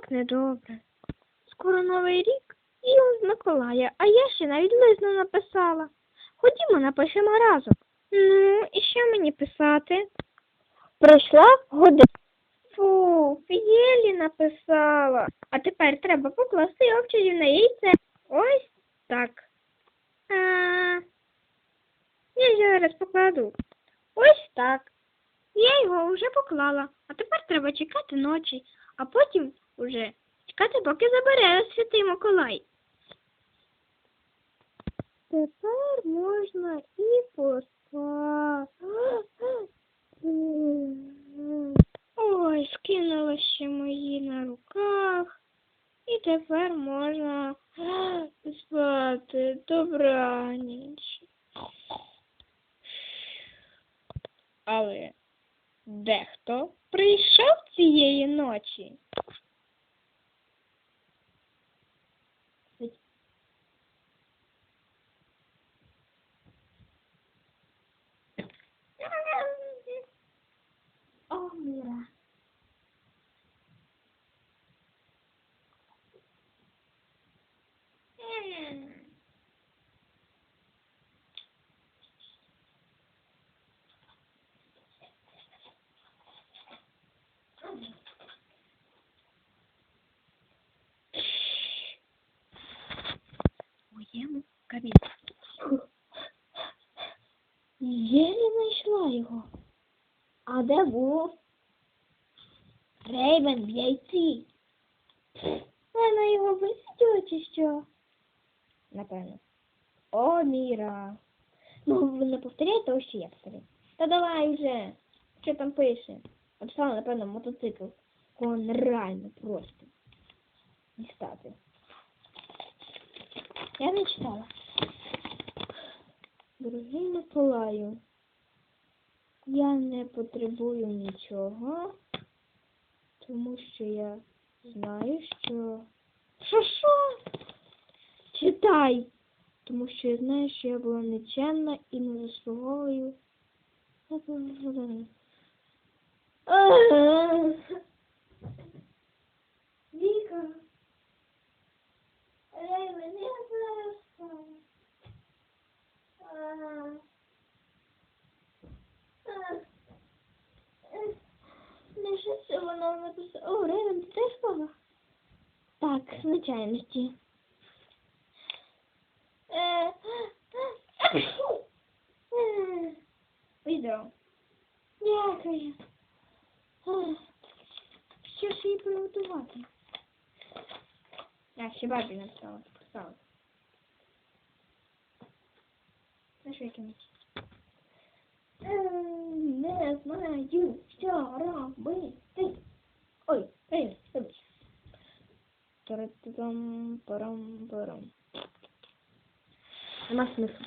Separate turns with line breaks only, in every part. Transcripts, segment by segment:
так недобре. Скоро новий рік і он з Миколая, а я ще навіть лист не написала. Ходімо, напишемо разом. Ну, і що мені писати? Пройшла година. Фу, Єлі написала. А тепер треба покласти овчарів на яйце. Ось так. А, я зараз покладу. Ось так. Я його вже поклала, а тепер треба чекати ночі, а потім уже чекати, поки забере святий Миколай. Тепер можна і поспати. Ой, скинула ще мої на руках. І тепер можна спати. Добраніч. Але дехто прийшов цієї ночі. О, Міра. М. моєму кабінеті. Єлі знайшла його. А де був? Рейвен в яйці. Вона його висиділа чи що? Напевно. О, Міра. Ну, не повторяй того, що я повторю. Та давай вже. Що там пише? Написала, напевно, мотоцикл. Кого нереально просто. Дістати. Я не читала. Дорогий Миколаю, я не потребую нічого, тому що я знаю, що. Що що? Читай! Тому що я знаю, що я була нечемна і не заслуговую. Віка. Не що вона написала. О, Рейвен, ти теж спала? Так, звичайності. Е, Відео. Дякую. Що ж їй приготувати? Я ще бабі написала, писала. На що якимось? Ем, Не знаю, що робити. Ой, ей, вибач. Тарам, парам, парам. Нема смислу.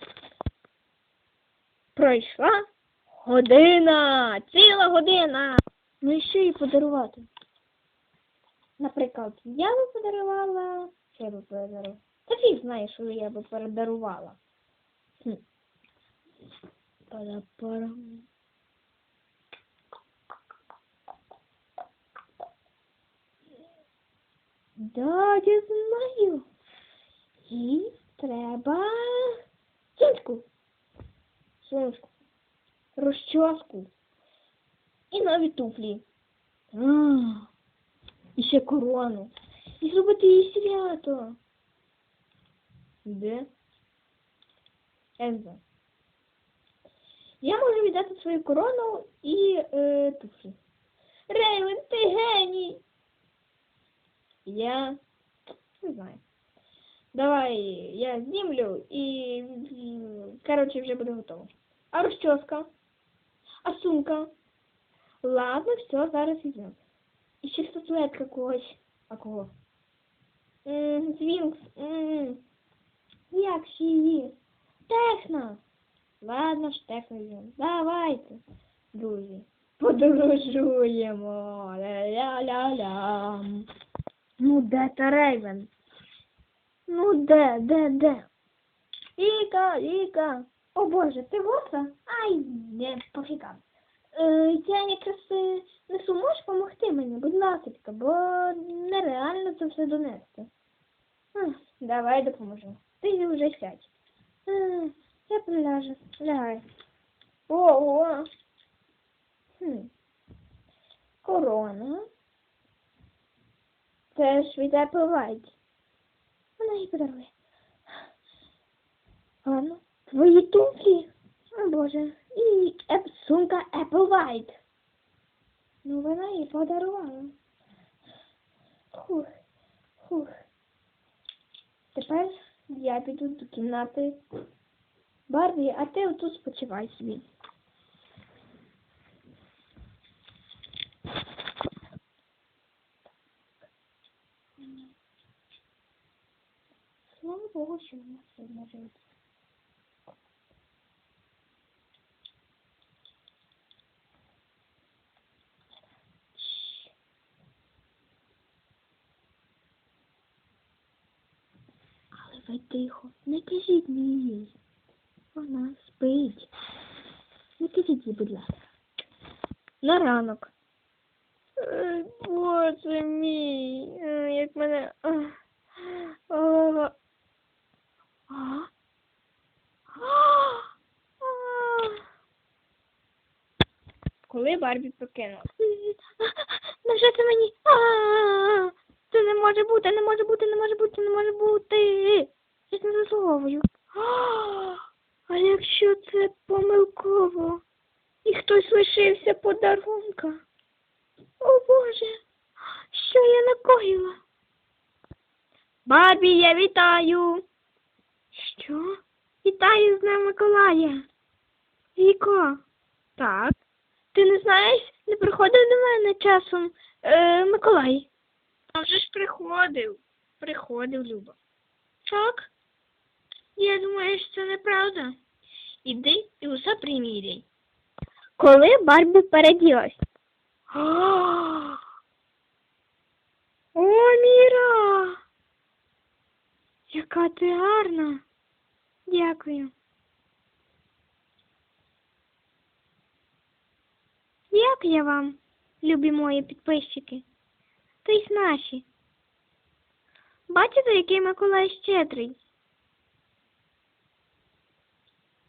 Пройшла година, ціла година. Ну і що їй подарувати? Наприклад, я би подарувала. Що я би подарувала? Та фіг знає, що я би подарувала. Хм. Пара-парам. Да, я знаю. Їй треба сумку. Сумку. Розчоску. І нові туфлі. А, і ще корону. І зробити їй свято. Де? Я. Я можу віддати свою корону і е, туфлі. Рейвен, ти геній! Я не знаю. Давай я знімлю і, коротше, вже буде готово. А розчоска? А сумка? Ладно, все, зараз візьмемо. І ще статуетка когось. А кого? Звінкс. Як ще її? Техно. Ладно ж, техно. Давайте, друзі. Подорожуємо. Ля-ля-ля-ля. Ну, де та Рейвен? Ну, де, де, де? Іка, Іка. О Боже, ти госа? Ай, не, пофіга. Е, я якраз е, несу, можеш допомогти мені, будь ласочка, бо нереально це все донести. Давай допоможу. Ти вже сядь. Ах, Я приляжу. Лягай. Ого. Хм. Корона. Це ж від Apple Light. Вона їй подарує. Ладно. Твої туфлі. О Боже. Сумка Apple White. Ну, вона їй подарувала. Хух. Хух. Тепер я піду до кімнати. Барбі, а ти отут спочивай собі. Слава Богу, що в нас все може. Але тихо, не кажіть їй. Вона спить. Не кажіть їй, будь ласка. На ранок. Ой, Боже мій, як мене. А? Коли Барбі прокинула. Невже це мені? Це не може бути, не може бути, не може бути, не може бути. Я не заслуговую. А! А якщо це помилково? І хтось лишився подарунка? О Боже, що я накоїла? Барбі, я вітаю. Що? Вітаю з Днем Миколая. Віко. Так. Ти не знаєш, не приходив до мене часом е, Миколай. А вже ж приходив. Приходив, Люба. Так? Я думаю, що це неправда. Іди і усе приміряй. Коли Барбі переділась? О, Міра! Яка ти гарна. Дякую. Як я вам, любі мої підписчики? Та й наші. Бачите, який Миколай щедрий?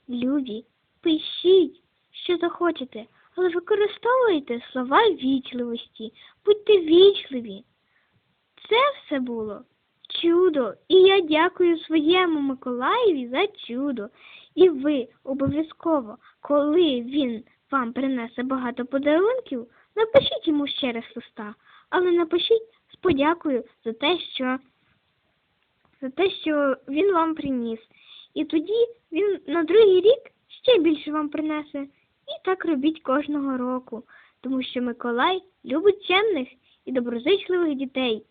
Любі, пишіть, що захочете, але використовуйте слова вічливості, будьте вічливі. Це все було чудо, і я дякую своєму Миколаєві за чудо. І ви обов'язково, коли він вам принесе багато подарунків, напишіть йому ще раз листа, але напишіть з подякою за те, що за те, що він вам приніс. І тоді він на другий рік ще більше вам принесе. І так робіть кожного року, тому що Миколай любить чемних і доброзичливих дітей.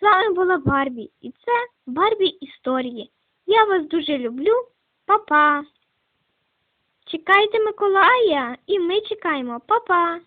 З вами була Барбі, і це Барбі Історії. Я вас дуже люблю. Па-па! Чекайте Миколая, і ми чекаємо. Па-па!